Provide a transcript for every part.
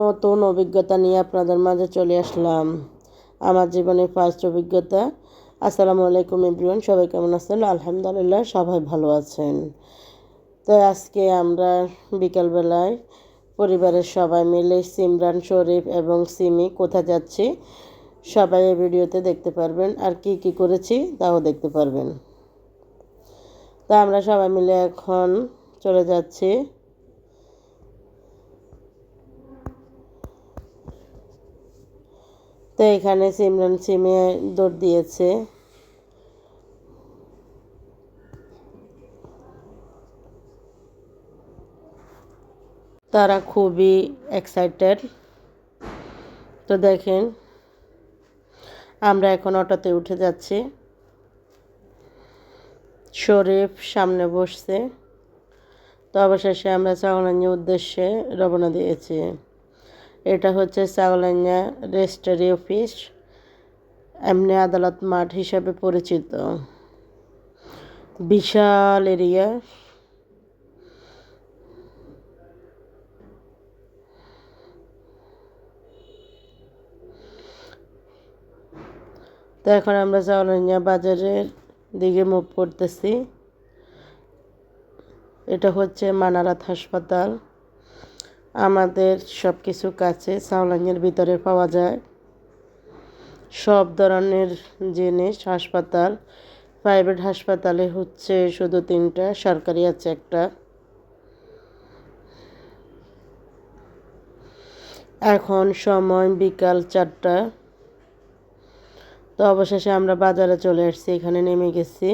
নতুন অভিজ্ঞতা নিয়ে আপনাদের মাঝে চলে আসলাম। আমার জীবনের ফার্স্ট অভিজ্ঞতা। আসসালামু আলাইকুম এভরিওয়ান সবাই কেমন আছেন? আলহামদুলিল্লাহ, সবাই ভালো আছেন। তো আজকে আমরা বিকালবেলায় পরিবারের সবাই মিলে সিমরান শরীফ এবং সিমি কোথায় যাচ্ছি, সবাই এই ভিডিওতে দেখতে পারবেন। আর কি কি করেছি, তাও দেখতে পারবেন। তা আমরা সবাই মিলে এখন চলে যাচ্ছি তো এখানে সিমরান সিমে দৌড় দিয়েছে। তারা খুবই এক্সাইটেড তো দেখেন, আমরা এখন অটোতে উঠে যাচ্ছি। শরীফ সামনে বসছে। তো অবশেষে আমরা চাওয়ানার উদ্দেশ্যে রওনা দিয়েছি। এটা হচ্ছে চাগলাইয়া রেজিস্ট্রারি অফিস, এমনি আদালত মাঠ হিসাবে পরিচিত। বিশাল এরিয়া। তো এখন আমরা চাওলাইয়া বাজারের দিকে মুভ করতেছি। এটা হচ্ছে মানারাত হাসপাতাল। আমাদের সব কিছু কাছে সাউলাঙ্গের ভিতরে পাওয়া যায়। সব ধরনের জিনিস, হাসপাতাল, প্রাইভেট হাসপাতালে হচ্ছে শুধু তিনটা, সরকারি আছে একটা। এখন সময় বিকাল চারটা। তো অবশেষে আমরা বাজারে চলে এসেছি এখানে নেমে গেছি।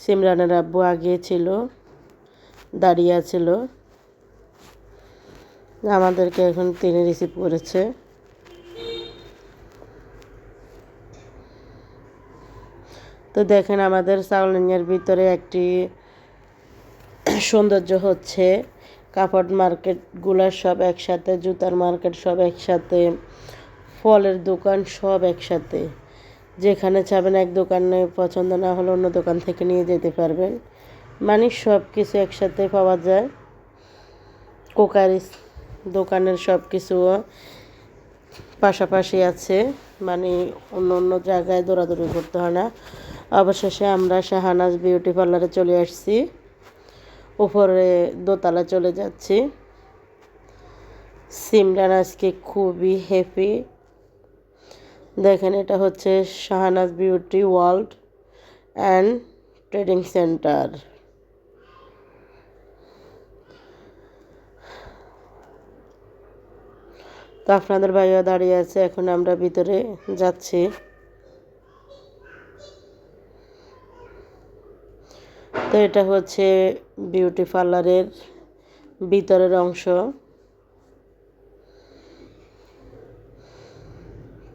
সিমরানের আব্বু আগে ছিল, দাঁড়িয়ে ছিল। আমাদেরকে এখন তিনি রিসিভ করেছে। তো দেখেন আমাদের সাউলিংয়ের ভিতরে একটি সৌন্দর্য হচ্ছে কাপড় মার্কেটগুলো সব একসাথে, জুতার মার্কেট সব একসাথে, ফলের দোকান সব একসাথে। যেখানে চাবেন এক দোকানে পছন্দ না হলে অন্য দোকান থেকে নিয়ে যেতে পারবেন। মানে সব কিছু একসাথে পাওয়া যায়। কোকারিস দোকানের সব কিছু পাশাপাশি আছে। মানে অন্য অন্য জায়গায় দৌড়াদৌড়ি করতে হয় না। অবশেষে আমরা শাহানাজ বিউটি পার্লারে চলে আসছি। উপরে দোতলা চলে যাচ্ছি। সিমরান আজকে খুবই হ্যাপি দেখেন, এটা হচ্ছে Shahanaz beauty world and trading centre. তো আপনাদের ভাইয়া দাঁড়িয়ে আছে, এখন আমরা ভিতরে যাচ্ছি। তো এটা হচ্ছে বিউটি পার্লারের ভিতরের অংশ।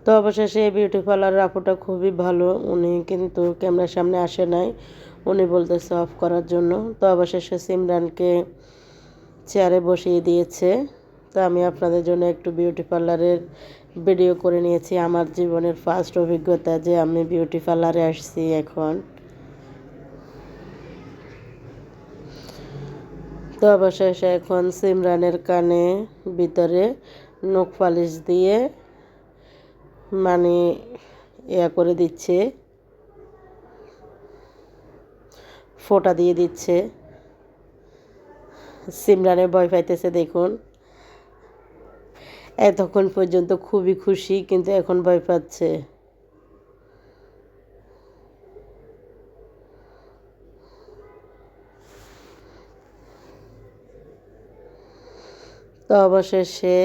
তো অবশেষে এই বিউটি পার্লারের আপুটা খুবই ভালো, উনি কিন্তু ক্যামেরার সামনে আসে নাই, উনি বলতেছে অফ করার জন্য। তো অবশেষে সিমরানকে চেয়ারে বসিয়ে দিয়েছে। তো আমি আপনাদের জন্য একটু বিউটি পার্লারের ভিডিও করে নিয়েছি। আমার জীবনের ফার্স্ট অভিজ্ঞতা যে আমি বিউটি পার্লারে আসছি এখন। তো অবশেষে এখন সিমরানের কানে ভিতরে নখ পালিশ দিয়ে মানে ইয়া করে দিচ্ছে। ফোটা দিয়ে দিচ্ছে। সিমরানের ভয় পাইতেছে, দেখুন। এতক্ষণ পর্যন্ত খুবই খুশি, কিন্তু এখন ভয় পাচ্ছে। তো অবশেষে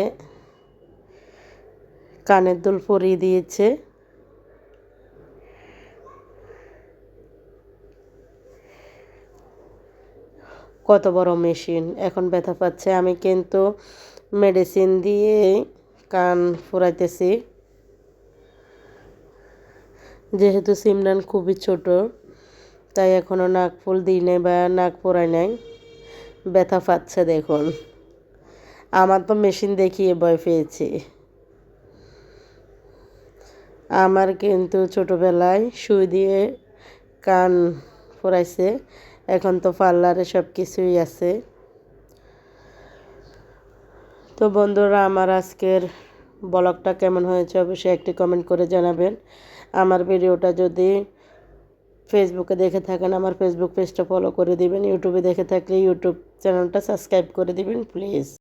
কানের দুল পরিয়ে দিয়েছে। কত বড় মেশিন, এখন ব্যথা পাচ্ছে। আমি কিন্তু মেডিসিন দিয়ে কান ফুরাইতেছি। যেহেতু সিমরান খুবই ছোট, তাই এখনও নাক ফুল দিই নাই বা নাক পরাই নাই। ব্যথা পাচ্ছে দেখুন। আমার তো মেশিন দেখিয়ে ভয় পেয়েছি। আমার কিন্তু ছোটোবেলায় সুই দিয়ে কান ফুরাইছে, এখন তো পার্লারে সব কিছুই আছে। তো বন্ধুরা, আমার আজকের ব্লগটা কেমন হয়েছে অবশ্যই একটি কমেন্ট করে জানাবেন। আমার ভিডিওটা যদি ফেসবুকে দেখে থাকেন, আমার ফেসবুক পেজটা ফলো করে দিবেন। ইউটিউবে দেখে থাকলে ইউটিউব চ্যানেলটা সাবস্ক্রাইব করে দিবেন প্লিজ